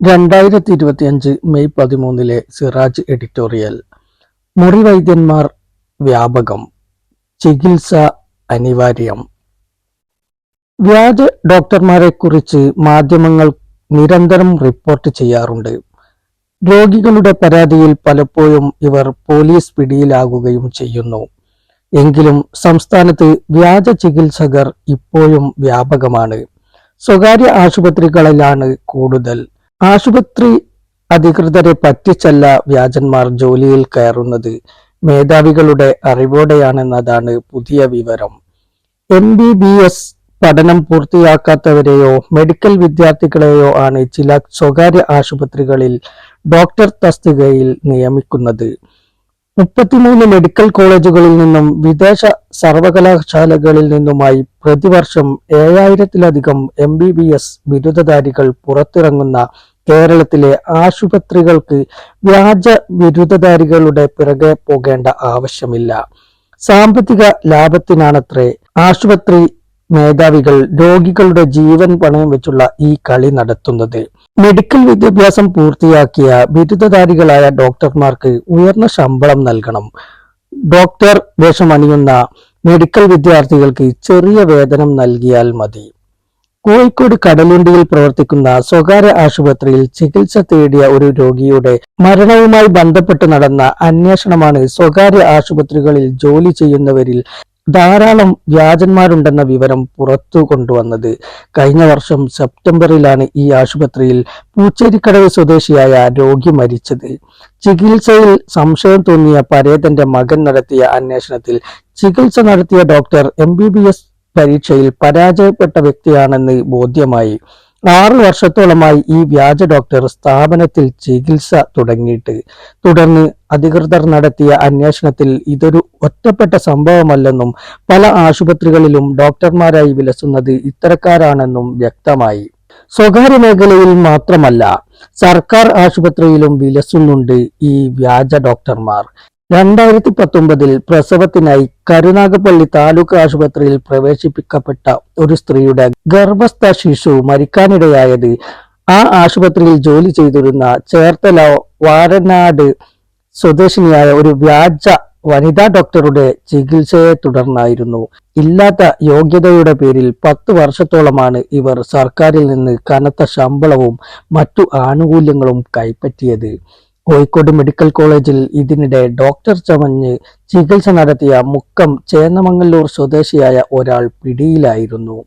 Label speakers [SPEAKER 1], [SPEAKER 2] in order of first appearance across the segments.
[SPEAKER 1] രണ്ടായിരത്തി ഇരുപത്തിയഞ്ച് മെയ് പതിമൂന്നിലെ സിറാജ് എഡിറ്റോറിയൽ. മുറിവൈദ്യന്മാർ വ്യാപകം. ചികിത്സ അനിവാര്യം. വ്യാജ ഡോക്ടർമാരെ കുറിച്ച് മാധ്യമങ്ങൾ നിരന്തരം റിപ്പോർട്ട് ചെയ്യാറുണ്ട്. രോഗികളുടെ പരാതിയിൽ പലപ്പോഴും ഇവർ പോലീസ് പിടിയിലാകുകയും ചെയ്യുന്നു. എങ്കിലും സംസ്ഥാനത്ത് വ്യാജ ചികിത്സകർ ഇപ്പോഴും വ്യാപകമാണ്. സ്വകാര്യ ആശുപത്രികളിലാണ് കൂടുതൽ. ആശുപത്രി അധികൃതരെ പറ്റിച്ചല്ല വ്യാജന്മാർ ജോലിയിൽ കയറുന്നത്. മേധാവികളുടെ അറിവോടെയാണെന്നതാണ് പുതിയ വിവരം. എം ബി ബി എസ് പഠനം പൂർത്തിയാക്കാത്തവരെയോ മെഡിക്കൽ വിദ്യാർത്ഥികളെയോ ആണ് ചില സ്വകാര്യ ആശുപത്രികളിൽ ഡോക്ടർ തസ്തികയിൽ നിയമിക്കുന്നത്. മുപ്പത്തിമൂന്ന് മെഡിക്കൽ കോളേജുകളിൽ നിന്നും വിദേശ സർവകലാശാലകളിൽ നിന്നുമായി പ്രതിവർഷം ഏഴായിരത്തിലധികം എം ബി ബി എസ് ബിരുദധാരികൾ പുറത്തിറങ്ങുന്ന കേരളത്തിലെ ആശുപത്രികൾക്ക് വ്യാജ ബിരുദധാരികളുടെ പിറകെ പോകേണ്ട ആവശ്യമില്ല. സാമ്പത്തിക ലാഭത്തിനാണത്രേ ആശുപത്രി മേധാവികൾ രോഗികളുടെ ജീവൻ പണയം വെച്ചുള്ള ഈ കളി നടത്തുന്നത്. മെഡിക്കൽ വിദ്യാഭ്യാസം പൂർത്തിയാക്കിയ ബിരുദധാരികളായ ഡോക്ടർമാർക്ക് ഉയർന്ന ശമ്പളം നൽകണം. ഡോക്ടർ വേഷമണിയുന്ന മെഡിക്കൽ വിദ്യാർത്ഥികൾക്ക് ചെറിയ വേതനം നൽകിയാൽ മതി. കോഴിക്കോട് കടലുണ്ടിയിൽ പ്രവർത്തിക്കുന്ന സ്വകാര്യ ആശുപത്രിയിൽ ചികിത്സ തേടിയ ഒരു രോഗിയുടെ മരണവുമായി ബന്ധപ്പെട്ട് നടന്ന അന്വേഷണമാണ് സ്വകാര്യ ആശുപത്രികളിൽ ജോലി ചെയ്യുന്നവരിൽ ധാരാളം വ്യാജന്മാരുണ്ടെന്ന വിവരം പുറത്തു കൊണ്ടുവന്നത്. കഴിഞ്ഞ വർഷം സെപ്റ്റംബറിലാണ് ഈ ആശുപത്രിയിൽ പൂച്ചേരിക്കടവ് സ്വദേശിയായ രോഗി മരിച്ചത്. ചികിത്സയിൽ സംശയം തോന്നിയ പരേതന്റെ മകൻ നടത്തിയ അന്വേഷണത്തിൽ ചികിത്സ നടത്തിയ doctor M B B S പരീക്ഷയിൽ പരാജയപ്പെട്ട വ്യക്തിയാണെന്ന് ബോധ്യമായി. ആറു വർഷത്തോളമായി ഈ വ്യാജ ഡോക്ടർ സ്ഥാപനത്തിൽ ചികിത്സ തുടങ്ങിയിട്ട്. തുടർന്ന് അധികൃതർ നടത്തിയ അന്വേഷണത്തിൽ ഇതൊരു ഒറ്റപ്പെട്ട സംഭവമല്ലെന്നും പല ആശുപത്രികളിലും ഡോക്ടർമാരായി വിലസുന്നത് ഇത്തരക്കാരാണെന്നും വ്യക്തമായി. സ്വകാര്യ മേഖലയിൽ മാത്രമല്ല സർക്കാർ ആശുപത്രിയിലും വിലസുന്നുണ്ട് ഈ വ്യാജ ഡോക്ടർമാർ. രണ്ടായിരത്തി പത്തൊമ്പതിൽ പ്രസവത്തിനായി കരുനാഗപ്പള്ളി താലൂക്ക് ആശുപത്രിയിൽ പ്രവേശിപ്പിക്കപ്പെട്ട ഒരു സ്ത്രീയുടെ ഗർഭസ്ഥ ശിശു മരിക്കാനിടയായത് ആ ആശുപത്രിയിൽ ജോലി ചെയ്തിരുന്ന ചേർത്തല വാരനാട് സ്വദേശിനിയായ ഒരു വ്യാജ വനിതാ ഡോക്ടറുടെ ചികിത്സയെ തുടർന്നായിരുന്നു. ഇല്ലാത്ത യോഗ്യതയുടെ പേരിൽ പത്ത് വർഷത്തോളമാണ് ഇവർ സർക്കാരിൽ നിന്ന് കനത്ത ശമ്പളവും മറ്റു ആനുകൂല്യങ്ങളും കൈപ്പറ്റിയത്. കോഴിക്കോട് മെഡിക്കൽ കോളേജിൽ ഇതിനിടെ ഡോക്ടർ ചമഞ്ഞ് ചികിത്സ നടത്തിയ മുക്കം ചേന്നമംഗല്ലൂർ സ്വദേശിയായ ഒരാൾ പിടിയിലായിരുന്നു.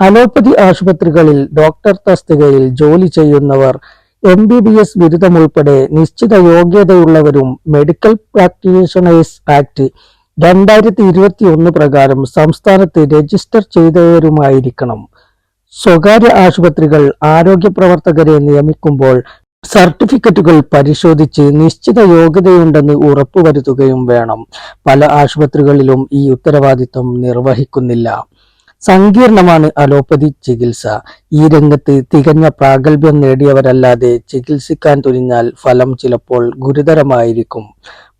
[SPEAKER 1] അലോപ്പതി ആശുപത്രികളിൽ ഡോക്ടർ തസ്തികയിൽ ജോലി ചെയ്യുന്നവർ എം ബി ബി എസ് ബിരുദമുൾപ്പെടെ നിശ്ചിത യോഗ്യതയുള്ളവരും മെഡിക്കൽ പ്രാക്ടീഷണേഴ്സ് ആക്ട് രണ്ടായിരത്തി ഇരുപത്തി ഒന്ന് പ്രകാരം സംസ്ഥാനത്ത് രജിസ്റ്റർ ചെയ്തവരുമായിരിക്കണം. സ്വകാര്യ ആശുപത്രികൾ ആരോഗ്യ പ്രവർത്തകരെ നിയമിക്കുമ്പോൾ സർട്ടിഫിക്കറ്റുകൾ പരിശോധിച്ച് നിശ്ചിത യോഗ്യതയുണ്ടെന്ന് ഉറപ്പുവരുത്തുകയും വേണം. പല ആശുപത്രികളിലും ഈ ഉത്തരവാദിത്വം നിർവഹിക്കുന്നില്ല. സങ്കീർണമാണ് അലോപ്പതി ചികിത്സ. ഈ രംഗത്ത് തികഞ്ഞ പ്രാഗൽഭ്യം നേടിയവരല്ലാതെ ചികിത്സിക്കാൻ തുനിഞ്ഞാൽ ഫലം ചിലപ്പോൾ ഗുരുതരമായിരിക്കും.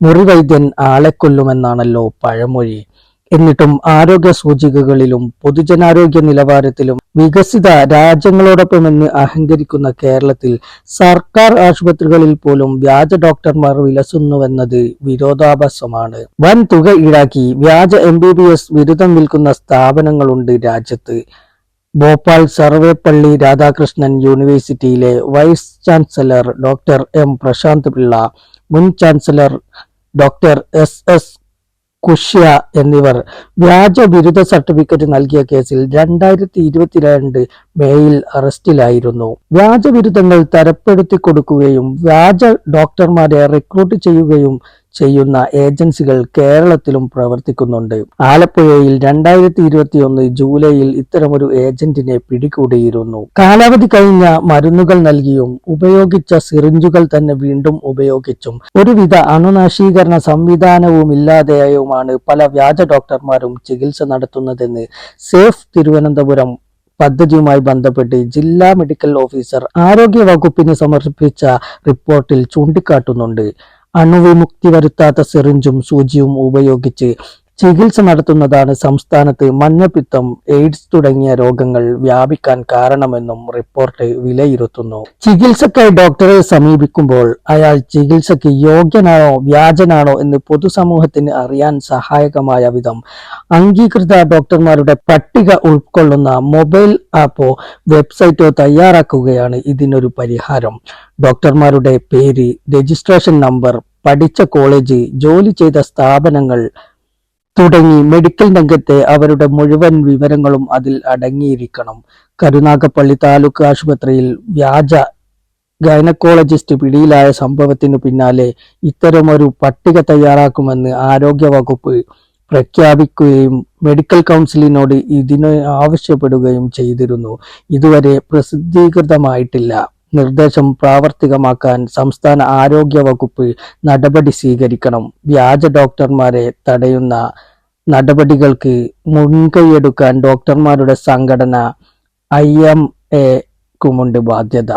[SPEAKER 1] മുറിവൈദ്യൻ ആളെ കൊല്ലുമെന്നാണല്ലോ പഴമൊഴി. എന്നിട്ടും ആരോഗ്യ സൂചികകളിലും പൊതുജനാരോഗ്യ നിലവാരത്തിലും വികസിത രാജ്യങ്ങളോടൊപ്പം എന്ന് അഹങ്കരിക്കുന്ന കേരളത്തിൽ സർക്കാർ ആശുപത്രികളിൽ പോലും വ്യാജ ഡോക്ടർമാർ വിലസുന്നുവെന്നത് വിരോധാഭാസമാണ്. വൻ തുക ഈടാക്കി വ്യാജ എം ബി ബി എസ് ബിരുദം വിൽക്കുന്ന സ്ഥാപനങ്ങളുണ്ട് രാജ്യത്ത്. ഭോപ്പാൽ സർവേപ്പള്ളി രാധാകൃഷ്ണൻ യൂണിവേഴ്സിറ്റിയിലെ vice chancellor doctor M Prashant Pillai മുൻ ചാൻസലർ ഡോക്ടർ എസ് എസ് കുഷ്യ എന്നിവർ വ്യാജ ബിരുദ സർട്ടിഫിക്കറ്റ് നൽകിയ കേസിൽ രണ്ടായിരത്തി ഇരുപത്തിരണ്ട് മേയിൽ അറസ്റ്റിലായിരുന്നു. വ്യാജബിരുദങ്ങൾ തരപ്പെടുത്തി കൊടുക്കുകയും വ്യാജ ഡോക്ടർമാരെ റിക്രൂട്ട് ചെയ്യുകയും ചെയ്യുന്ന ഏജൻസികൾ കേരളത്തിലും പ്രവർത്തിക്കുന്നുണ്ട്. ആലപ്പുഴയിൽ രണ്ടായിരത്തി ഇരുപത്തി ഒന്ന് ജൂലൈയിൽ ഇത്തരമൊരു ഏജന്റിനെ പിടികൂടിയിരുന്നു. കാലാവധി കഴിഞ്ഞ മരുന്നുകൾ നൽകിയും ഉപയോഗിച്ച സിറിഞ്ചുകൾ തന്നെ വീണ്ടും ഉപയോഗിച്ചും ഒരുവിധ അണുനാശീകരണ സംവിധാനവും ഇല്ലാതെയുമാണ് പല വ്യാജ ഡോക്ടർമാരും ചികിത്സ നടത്തുന്നതെന്ന് സേഫ് തിരുവനന്തപുരം പദ്ധതിയുമായി ബന്ധപ്പെട്ട് ജില്ലാ മെഡിക്കൽ ഓഫീസർ ആരോഗ്യ വകുപ്പിന് സമർപ്പിച്ച റിപ്പോർട്ടിൽ ചൂണ്ടിക്കാട്ടുന്നുണ്ട്. അണുവിമുക്തി വരുത്താത്ത സിറിഞ്ചും സൂചിയും ഉപയോഗിച്ച് ചികിത്സ നടത്തുന്നതാണ് സംസ്ഥാനത്ത് മഞ്ഞപ്പിത്തം എയ്ഡ്സ് തുടങ്ങിയ രോഗങ്ങൾ വ്യാപിക്കാൻ കാരണമെന്നും റിപ്പോർട്ട് വിലയിരുത്തുന്നു. ചികിത്സക്കായി ഡോക്ടറെ സമീപിക്കുമ്പോൾ അയാൾ ചികിത്സയ്ക്ക് യോഗ്യനാണോ വ്യാജനാണോ എന്ന് പൊതുസമൂഹത്തിന് അറിയാൻ സഹായകമായ വിധം അംഗീകൃത ഡോക്ടർമാരുടെ പട്ടിക ഉൾക്കൊള്ളുന്ന മൊബൈൽ ആപ്പോ വെബ്സൈറ്റോ തയ്യാറാക്കുകയാണ് ഇതിനൊരു പരിഹാരം. ഡോക്ടർമാരുടെ പേര് രജിസ്ട്രേഷൻ നമ്പർ പഠിച്ച കോളേജ് ജോലി ചെയ്ത സ്ഥാപനങ്ങൾ തുടങ്ങി മെഡിക്കൽ രംഗത്തെ അവരുടെ മുഴുവൻ വിവരങ്ങളും അതിൽ അടങ്ങിയിരിക്കണം. കരുനാഗപ്പള്ളി താലൂക്ക് ആശുപത്രിയിൽ വ്യാജ ഗൈനക്കോളജിസ്റ്റ് പിടിയിലായ സംഭവത്തിനു പിന്നാലെ ഇത്തരമൊരു പട്ടിക തയ്യാറാക്കുമെന്ന് ആരോഗ്യവകുപ്പ് പ്രഖ്യാപിക്കുകയും മെഡിക്കൽ കൗൺസിലിനോട് ഇതിന് ആവശ്യപ്പെടുകയും ചെയ്തിരുന്നു. ഇതുവരെ പ്രസിദ്ധീകൃതമായിട്ടില്ല. നിർദ്ദേശം പ്രാവർത്തികമാക്കാൻ സംസ്ഥാന ആരോഗ്യ വകുപ്പ് നടപടി സ്വീകരിക്കണം. വ്യാജ ഡോക്ടർമാരെ തടയുന്ന നടപടികൾക്ക് മുൻകൈയെടുക്കാൻ ഡോക്ടർമാരുടെ സംഘടന ഐ എം എക്കുമുണ്ട് ബാധ്യത.